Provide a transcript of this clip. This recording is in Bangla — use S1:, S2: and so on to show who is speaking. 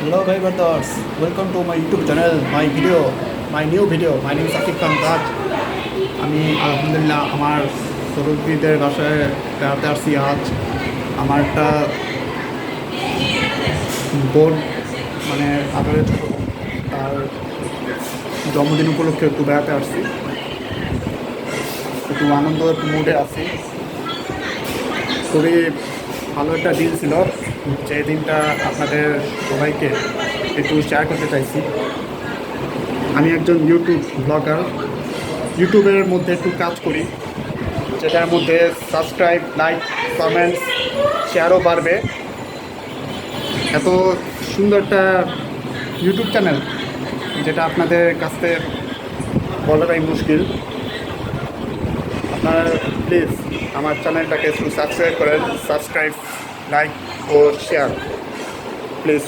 S1: Hello, my brothers. Welcome to my YouTube channel, my video, my new video. My name is Akif Khan Raj. আমি আলহামদুলিল্লাহ আমার সরুদ্দিদের বাসায় বেড়াতে আসছি আজ আমার একটা বোন মানে বোন, তার জন্মদিন উপলক্ষে একটু বেড়াতে আসছি একটু আনন্দ একটু মুডে আছি খুবই ভালো একটা দিন ছিল। যে দিনটা আপনাদের সবাইকে একটু শেয়ার করতে চাইছি। আমি একজন ইউটিউব ব্লগার ইউটিউবের মধ্যে একটু কাজ করি। যেটার মধ্যে সাবস্ক্রাইব লাইক কমেন্টস শেয়ারও বাড়বে। এত সুন্দর একটা ইউটিউব চ্যানেল যেটা আপনাদের কাছে বলাটাই মুশকিল। আপনারা প্লিজ আমার চ্যানেলটাকে একটু সাবস্ক্রাইব করেন সাবস্ক্রাইব লাইক ও শেয়ার প্লিজ